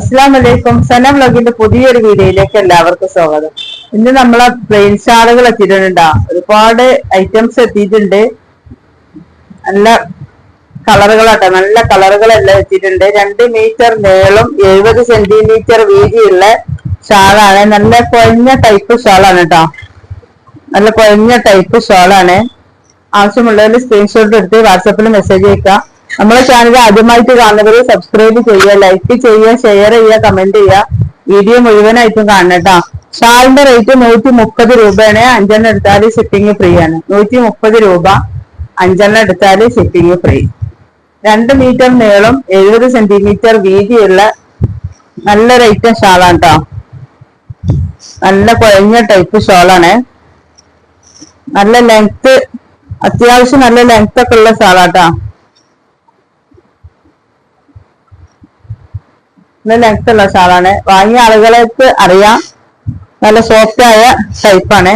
അസ്സാം വലൈക്കും സന വ്ലോഗിന്റെ പുതിയൊരു വീഡിയോയിലേക്ക് എല്ലാവർക്കും സ്വാഗതം. ഇന്ന് നമ്മളെ പ്ലെയിൻ ഷാളുകൾ എത്തിയിട്ടുണ്ടാ. ഒരുപാട് ഐറ്റംസ് എത്തിയിട്ടുണ്ട്. നല്ല കളറുകളാട്ടോ. നല്ല കളറുകളെല്ലാം എത്തിയിട്ടുണ്ട്. രണ്ട് മീറ്റർ നീളം എഴുപത് സെന്റിമീറ്റർ വീതിയുള്ള ഷാളാണ്. നല്ല കുഴഞ്ഞ ടൈപ്പ് ഷാളാണ് കേട്ടോ നല്ല കുഴഞ്ഞ ടൈപ്പ് ഷാളാണ്. ആവശ്യമുള്ളവർ സ്ക്രീൻഷോട്ട് എടുത്ത് വാട്സപ്പിൽ മെസ്സേജ് അയക്കാം നമ്മളെ ചാനൽ ആദ്യമായിട്ട് കാണുന്നവർ സബ്സ്ക്രൈബ് ചെയ്യുക ലൈക്ക് ചെയ്യുക ഷെയർ ചെയ്യുക കമന്റ് ചെയ്യുക. വീഡിയോ മുഴുവനായിട്ടും കാണണം കേട്ടോ. ഷാളിന്റെ റേറ്റ് നൂറ്റി മുപ്പത് രൂപയാണ്. അഞ്ചെണ്ണം എടുത്താൽ ഷിപ്പിംഗ് ഫ്രീ ആണ്. നൂറ്റി മുപ്പത് രൂപ അഞ്ചെണ്ണം എടുത്താൽ ഷിപ്പിംഗ് ഫ്രീ രണ്ട് മീറ്റർ നീളം എഴുപത് സെന്റിമീറ്റർ വീതിയുള്ള നല്ല റേറ്റ് ഷാളാണ് കേട്ടോ നല്ല കുഴഞ്ഞ ടൈപ്പ് ഷോളാണ് നല്ല ലെങ്ത് അത്യാവശ്യം നല്ല ലെങ്ത് ഒക്കെ ഉള്ള ഷാളാട്ടാ നല്ല ലെങ്ത് ഉള്ള ഷാളാണ് വാങ്ങിയ ആളുകൾക്ക് അറിയാം. നല്ല സോഫ്റ്റ് ആയ ടൈപ്പാണ്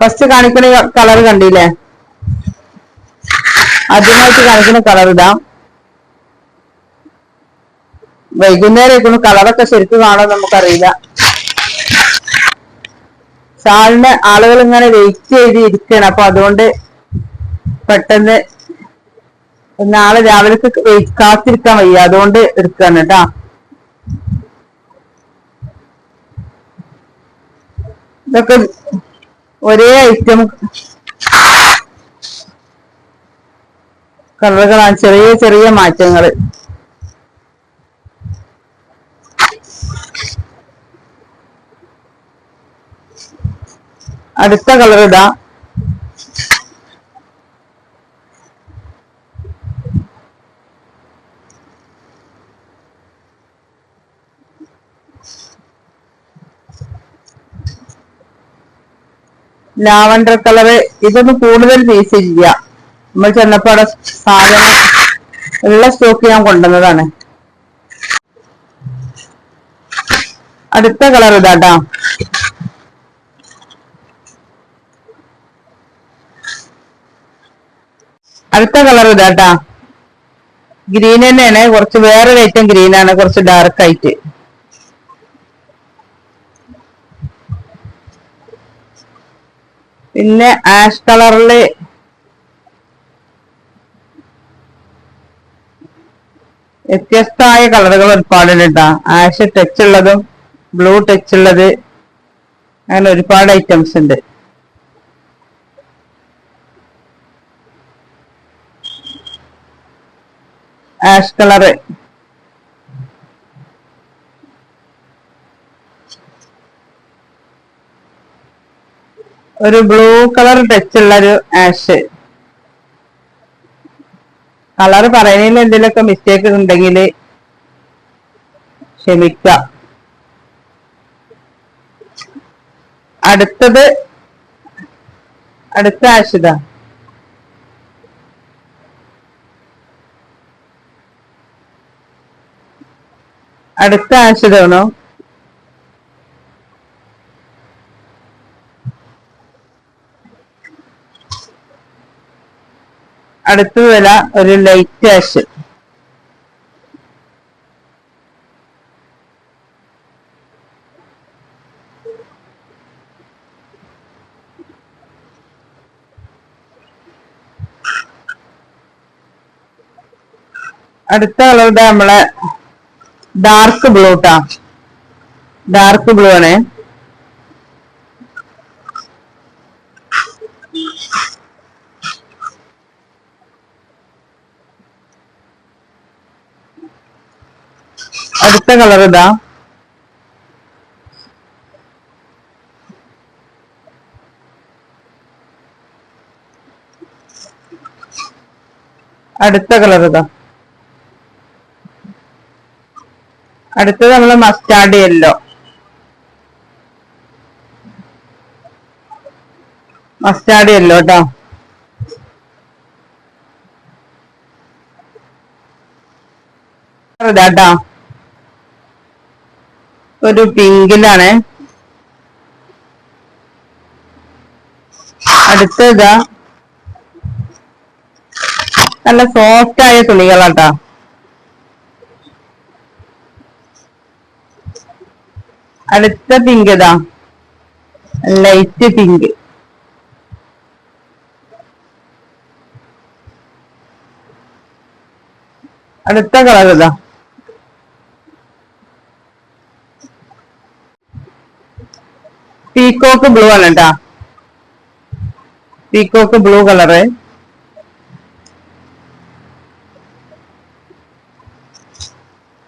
ഫസ്റ്റ് കാണിക്കുന്ന കളർ കണ്ടില്ലേ? ആദ്യമായിട്ട് കാണിക്കുന്ന കളർ ഇടാം വൈകുന്നേരം കളറൊക്കെ ശരിക്കും കാണുമെന്ന് നമുക്കറിയില്ല. ഷാളിന് ആളുകൾ ഇങ്ങനെ വെയിറ്റ് ചെയ്ത് ഇരിക്കണം അപ്പൊ അതുകൊണ്ട് പെട്ടെന്ന് നാളെ രാവിലെ കാത്തിരിക്കാൻ വയ്യ. അതുകൊണ്ട് എടുക്കാണ് കേട്ടാ. ഇതൊക്കെ ഒരേ ഐറ്റം കളറുകളാണ് ചെറിയ ചെറിയ മാറ്റങ്ങൾ അടുത്ത കളർ ഇതാ. ലാവണ്ടർ കളറ് ഇതൊന്നും കൂടുതൽ പീസ് ഇല്ല നമ്മൾ ചെന്നപ്പോ അവിടെ സാധനം ഉള്ള സ്റ്റോക്ക് ഞാൻ കൊണ്ടുവന്നതാണ്. അടുത്ത കളർ ഇതാട്ടാ. അടുത്ത കളർ ഇതാട്ടാ. ഗ്രീൻ തന്നെയാണ്. കുറച്ച് വേറൊരു ഐറ്റം ഗ്രീൻ ആണ്. കുറച്ച് ഡാർക്ക് ആയിട്ട്. പിന്നെ ആഷ് കളറിൽ വ്യത്യസ്തമായ കളറുകൾ ഒരുപാടുണ്ട് ആഷ് ടച്ച് ഉള്ളതും ബ്ലൂ ടച്ച് ഉള്ളത് അങ്ങനെ ഒരുപാട് ഐറ്റംസ് ഉണ്ട്. ആഷ് കളറ് ഒരു ബ്ലൂ കളർ ടച്ച് ഉള്ള ഒരു ആഷ് കളർ പറയുന്നതിൽ എന്തെങ്കിലുമൊക്കെ മിസ്റ്റേക്ക് ഉണ്ടെങ്കിൽ ക്ഷമിക്ക അടുത്തത് അടുത്ത ആഷിത അടുത്ത ആഷിതാണോ അടുത്ത വില ഒരു ലൈറ്റ് ആഷ് അടുത്ത കളറുടെ നമ്മളെ ഡാർക്ക് ബ്ലൂട്ടാ ഡാർക്ക് ബ്ലൂ ആണ്. അടുത്ത കളർ ഇതാ. അടുത്ത കളർ ഇതാ. അടുത്തത് നമ്മൾ മസ്റ്റാർഡ് യെല്ലോ മസ്റ്റാർഡ് യെല്ലോ കേട്ടോ ഇതാട്ടോ. ഒരു പിങ്കിലാണ്. അടുത്തതാ. നല്ല സോഫ്റ്റ് ആയ തുണികളാട്ടാ. അടുത്ത പിങ്ക് ഇതാ. ലൈറ്റ് പിങ്ക് അടുത്ത കളർ ഇതാ. പീക്കോക്ക് ബ്ലൂ ആണ് കേട്ടാ പീക്കോക്ക് ബ്ലൂ കളറ്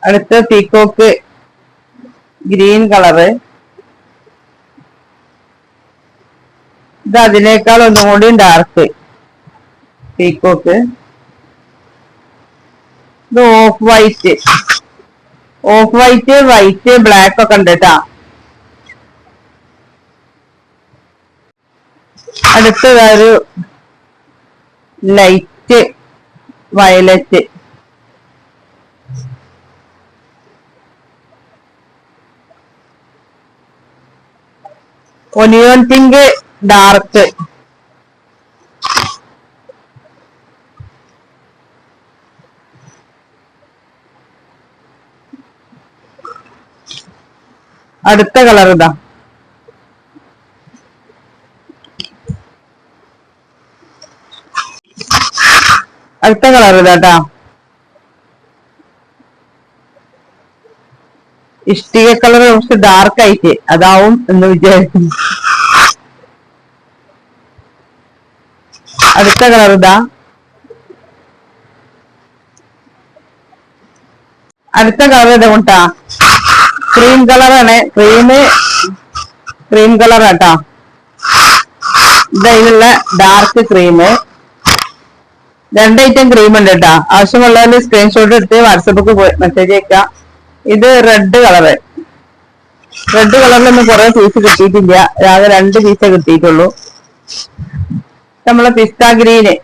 അടുത്ത പീക്കോക്ക് ഗ്രീൻ കളറ് ഇത് അതിനേക്കാൾ ഒന്നും കൂടി ഡാർക്ക് പീക്കോക്ക് ഇത് off white off white white black ഒക്കെ ഉണ്ട് കേട്ടാ അടുത്തത് ഒരു light violet onion pink dark അടുത്ത കളർ ഇതാ. അടുത്ത കളർ ഇതാട്ടാ ഇഷ്ടിക കളർ കുറച്ച് ഡാർക്ക് ആയിട്ട് അതാവും എന്ന് വിചാരിക്കുന്നു. അടുത്ത കളർ ഇതാ അടുത്ത കളർ ഇതാ കൊണ്ടാ ക്രീം കളറാണ് ക്രീം ക്രീം കളർ ആട്ടാ. ഇതിലുള്ള ഡാർക്ക് ക്രീം രണ്ട് ഐറ്റം ക്രീം ഉണ്ട് കേട്ടാ ആവശ്യമുള്ളവര് സ്ക്രീൻഷോട്ട് എടുത്ത് വാട്സപ്പിൽ മെസ്സേജ് അയക്കാം. ഇത് റെഡ് കളറ് റെഡ് കളറിലൊന്നും കുറെ പീസ് കിട്ടിയിട്ടില്ല. ആകെ രണ്ട് പീസേ കിട്ടിയിട്ടുള്ളൂ. നമ്മളെ പിസ്ത ഗ്രീന്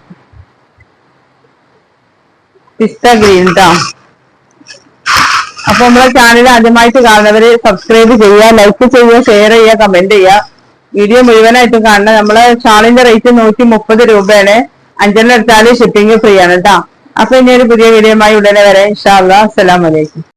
പിസ്ത ഗ്രീൻ കേട്ടോ അപ്പൊ നമ്മളെ ചാനൽ ആദ്യമായിട്ട് കാണുന്നവര് സബ്സ്ക്രൈബ് ചെയ്യുക ലൈക്ക് ചെയ്യുക ഷെയർ ചെയ്യുക കമന്റ് ചെയ്യുക വീഡിയോ മുഴുവനായിട്ട് കാണണം നമ്മളെ ഷാളിന്റെ റേറ്റ് നൂറ്റി മുപ്പത് രൂപയാണ്. അഞ്ചെണ്ണം എടുത്താൽ ഷിപ്പിംഗ് ഫ്രീ ആണ് കേട്ടോ അപ്പൊ ഇനി ഒരു പുതിയ വീഡിയോയുമായി ഉടനെ വരെ. ഇൻഷാ അല്ലാ അസ്സലാമലൈക്കും